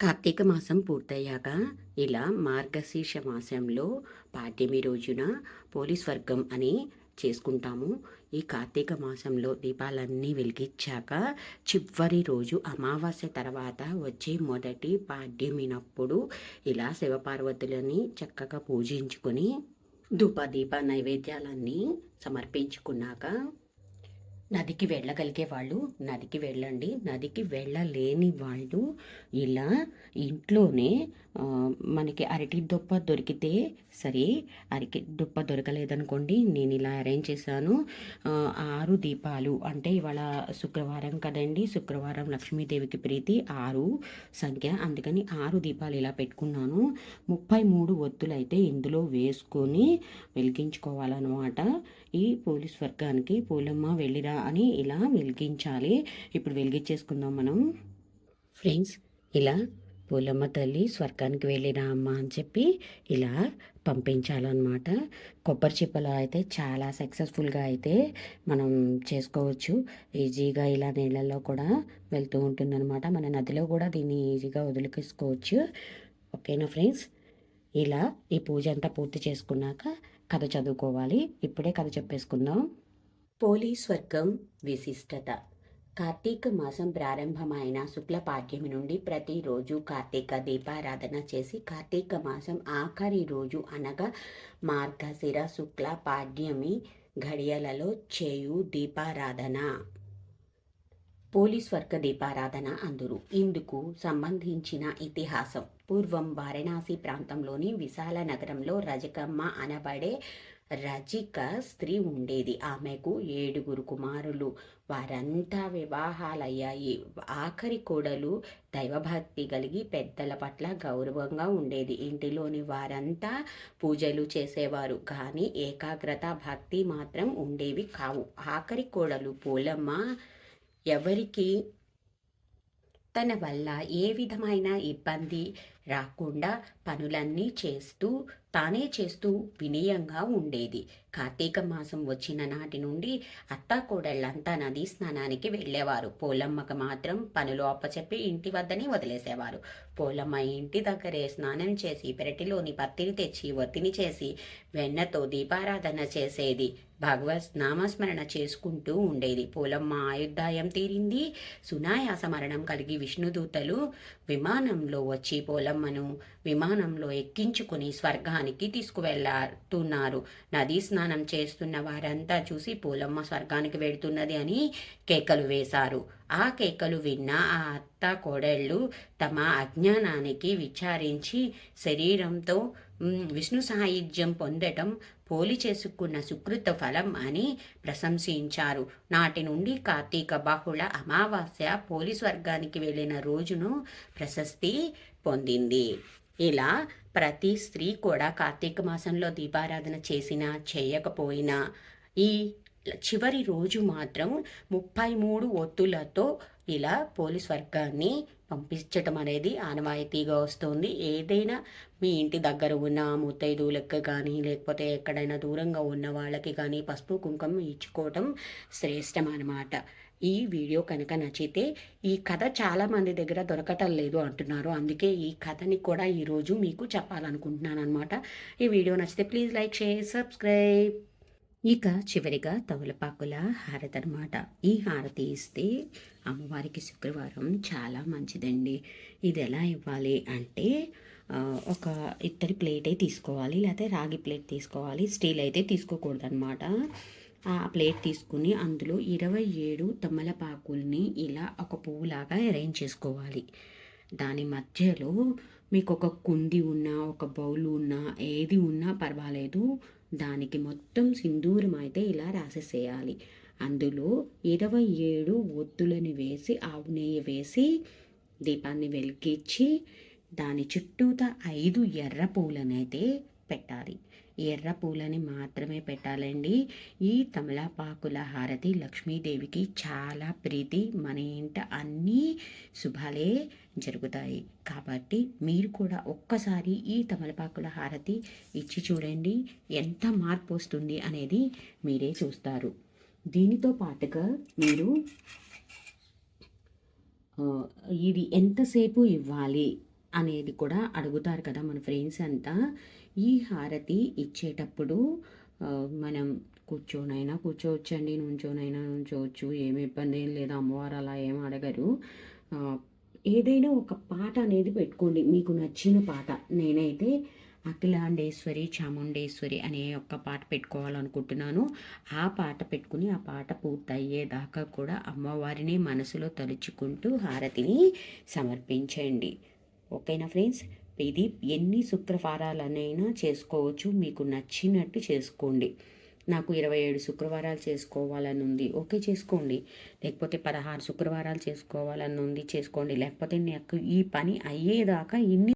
కార్తీక మాసం పూర్తయ్యాక ఇలా మార్గశీర్ష మాసంలో పాడ్యమి రోజున పోలీస్ వర్గం అని చేసుకుంటాము. ఈ కార్తీక మాసంలో దీపాలన్నీ వెలిగించాక చివరి రోజు అమావాస్య తర్వాత వచ్చే మొదటి పాడ్యమినప్పుడు ఇలా శివపార్వతులని చక్కగా పూజించుకొని ధూపదీప నైవేద్యాలన్నీ సమర్పించుకున్నాక నదికి వెళ్ళగలిగే వాళ్ళు నదికి వెళ్ళండి. నదికి వెళ్ళలేని వాళ్ళు ఇలా ఇంట్లోనే మనకి అరటి దుప్ప దొరికితే సరే అరటి దుప్ప దొరకలేదనుకోండి నేను ఇలా అరేంజ్ చేశాను. ఆరు దీపాలు అంటే ఇవాళ శుక్రవారం కదండి శుక్రవారం లక్ష్మీదేవికి ప్రీతి ఆరు సంఖ్య. అందుకని ఆరు దీపాలు ఇలా పెట్టుకున్నాను. ముప్పై మూడు ఒత్తులు అయితే ఇందులో వేసుకొని వెలిగించుకోవాలన్నమాట. ఈ పోలీస్ వర్గానికి పూలమ్మ వెళ్ళిరా అని ఇలా వెలిగించాలి. ఇప్పుడు వెలిగించేసుకుందాం మనం. ఫ్రెండ్స్ ఇలా పూలమ్మ తల్లి స్వర్గానికి వెళ్ళిరా అమ్మ అని చెప్పి ఇలా పంపించాలన్నమాట. కొబ్బరి చిప్పలో అయితే చాలా సక్సెస్ఫుల్గా అయితే మనం చేసుకోవచ్చు. ఈజీగా ఇలా నీళ్ళల్లో కూడా వెళ్తూ ఉంటుందన్నమాట. మన నదిలో కూడా దీన్ని ఈజీగా వదిలికేసుకోవచ్చు ఓకేనా ఫ్రెండ్స్? ఇలా ఈ పూజ అంతా పూర్తి చేసుకున్నాక కథ చదువుకోవాలి. ఇప్పుడే కథ చెప్పేసుకుందాం. పోలీస్ వర్గం విశిష్టత. కార్తీక మాసం ప్రారంభమైన శుక్ల పాఠ్యమి నుండి ప్రతిరోజు కార్తీక దీపారాధన చేసి కార్తీక మాసం ఆఖరి రోజు అనగా మార్గశిర శుక్ల పాడ్యమి ఘడియలలో చేయు దీపారాధన. పోలీస్ వర్గ దీపారాధన అందురు. ఇందుకు సంబంధించిన ఇతిహాసం. పూర్వం వారణాసి ప్రాంతంలోని విశాల నగరంలో రజకమ్మ అనబడే రజిక స్త్రీ ఉండేది. ఆమెకు ఏడుగురు కుమారులు. వారంతా వివాహాలయ్యాయి. ఆఖరి కోడలు దైవభక్తి కలిగి పెద్దల పట్ల గౌరవంగా ఉండేది. ఇంటిలోని వారంతా పూజలు చేసేవారు. కానీ ఏకాగ్రత భక్తి మాత్రం ఉండేవి కావు. ఆఖరి కోడలు పూలమ్మ ఎవరికి తన వల్ల ఏ విధమైన ఇబ్బంది రాకుండా పనులన్నీ చేస్తూ తానే చేస్తూ వినయంగా ఉండేది. కార్తీక మాసం వచ్చిన నాటి నుండి అత్తాకోడళ్ళంతా నదీ స్నానానికి వెళ్ళేవారు. పోలమ్మకు మాత్రం పనులు అప్పచెప్పి ఇంటి వద్దనే వదిలేసేవారు. పోలమ్మ ఇంటి దగ్గరే స్నానం చేసి పెరటిలోని పత్తిని తెచ్చి ఒత్తిని చేసి వెన్నతో దీపారాధన చేసేది. భగవత్ నామస్మరణ చేసుకుంటూ ఉండేది. పోలమ్మ ఆయుర్దాయం తీరింది. సునాయాస మరణం కలిగి విష్ణుదూతలు విమానంలో వచ్చి పోలమ్మ పోలమ్మను విమానంలో ఎక్కించుకుని స్వర్గానికి తీసుకువెళ్తున్నారు. నదీ స్నానం చేస్తున్న వారంతా చూసి పూలమ్మ స్వర్గానికి వెళుతున్నది అని కేకలు వేశారు. ఆ కేకలు విన్న ఆ అత్త కోడళ్ళు తమ అజ్ఞానానికి విచారించి శరీరంతో విష్ణు సాయుధ్యం పొందటం పోలి చేసుకున్న సుకృత ఫలం అని ప్రశంసించారు. నాటి నుండి కార్తీక బహుళ అమావాస్య పోలీస్ వర్గానికి వెళ్ళిన రోజును ప్రశస్తి పొందింది. ఇలా ప్రతి స్త్రీ కూడా కార్తీక మాసంలో దీపారాధన చేసినా చేయకపోయినా ఈ చివరి రోజు మాత్రం ముప్పై మూడు ఒత్తులతో ఇలా పోలీస్ వర్గాన్ని పంపించటం అనేది ఆనవాయితీగా వస్తుంది. ఏదైనా మీ ఇంటి దగ్గర ఉన్న ముత్తైదువులకు కానీ లేకపోతే ఎక్కడైనా దూరంగా ఉన్న వాళ్ళకి కానీ పసుపు కుంకుమ ఇచ్చుకోవటం శ్రేష్టం అన్నమాట. ఈ వీడియో కనుక నచ్చితే ఈ కథ చాలా మంది దగ్గర దొరకటం లేదు అంటున్నారు. అందుకే ఈ కథని కూడా ఈరోజు మీకు చెప్పాలనుకుంటున్నాను అనమాట ఈ వీడియో నచ్చితే ప్లీజ్ లైక్ షేర్ సబ్స్క్రైబ్. ఇక చివరిగా తమలపాకుల హారతి అనమాట ఈ హారతి ఇస్తే అమ్మవారికి శుక్రవారం చాలా మంచిదండి. ఇది ఎలా ఇవ్వాలి అంటే ఒక ఇత్తడి ప్లేటే తీసుకోవాలి లేకపోతే రాగి ప్లేట్ తీసుకోవాలి స్టీల్ అయితే తీసుకోకూడదు అనమాట ఆ ప్లేట్ తీసుకుని అందులో ఇరవై ఏడు తమలపాకుల్ని ఇలా ఒక పువ్వులాగా అరేంజ్ చేసుకోవాలి. దాని మధ్యలో మీకు ఒక కుంది ఉన్నా ఒక బౌల్ ఉన్నా ఏది ఉన్నా పర్వాలేదు. దానికి మొత్తం సింధూరం అయితే ఇలా రాసేసేయాలి. అందులో ఇరవై ఏడు ఒత్తులని వేసి ఆవు నెయ్యి వేసి దీపాన్ని వెలిగించి దాని చుట్టూతా ఐదు ఎర్ర పూలనైతే పెట్టాలి. ఎర్ర పూలని మాత్రమే పెట్టాలండి. ఈ తమలపాకుల హారతి లక్ష్మీదేవికి చాలా ప్రీతి. మన ఇంట అన్నీ శుభాలే జరుగుతాయి. కాబట్టి మీరు కూడా ఒక్కసారి ఈ తమలపాకుల హారతి ఇచ్చి చూడండి. ఎంత మార్పు వస్తుంది అనేది మీరే చూస్తారు. దీనితో పాటుగా మీరు ఇది ఎంతసేపు ఇవ్వాలి? అనేది కూడా అడుగుతారు కదా మన ఫ్రెండ్స్ అంతా. ఈ హారతి ఇచ్చేటప్పుడు మనం కూర్చోనైనా కూర్చోవచ్చండి నుంచోనైనా నుంచోవచ్చు ఏమి ఇబ్బంది ఏం లేదు అమ్మవారు అలా ఏం అడగరు. ఏదైనా ఒక పాట అనేది పెట్టుకోండి మీకు నచ్చిన పాట. నేనైతే అఖిలాండేశ్వరి చాముండేశ్వరి అనే ఒక పాట పెట్టుకోవాలనుకుంటున్నాను. ఆ పాట పెట్టుకుని ఆ పాట పూర్తయ్యేదాకా కూడా అమ్మవారిని మనసులో తలుచుకుంటూ హారతిని సమర్పించండి. ఓకేనా ఫ్రెండ్స్? ఇది ఎన్ని శుక్రవారాలనైనా చేసుకోవచ్చు. మీకు నచ్చినట్టు చేసుకోండి. నాకు ఇరవై ఏడు శుక్రవారాలు చేసుకోవాలని ఉంది ఓకే చేసుకోండి. లేకపోతే పదహారు శుక్రవారాలు చేసుకోవాలని ఉంది చేసుకోండి. లేకపోతే నాకు ఈ పని అయ్యేదాకా ఇన్ని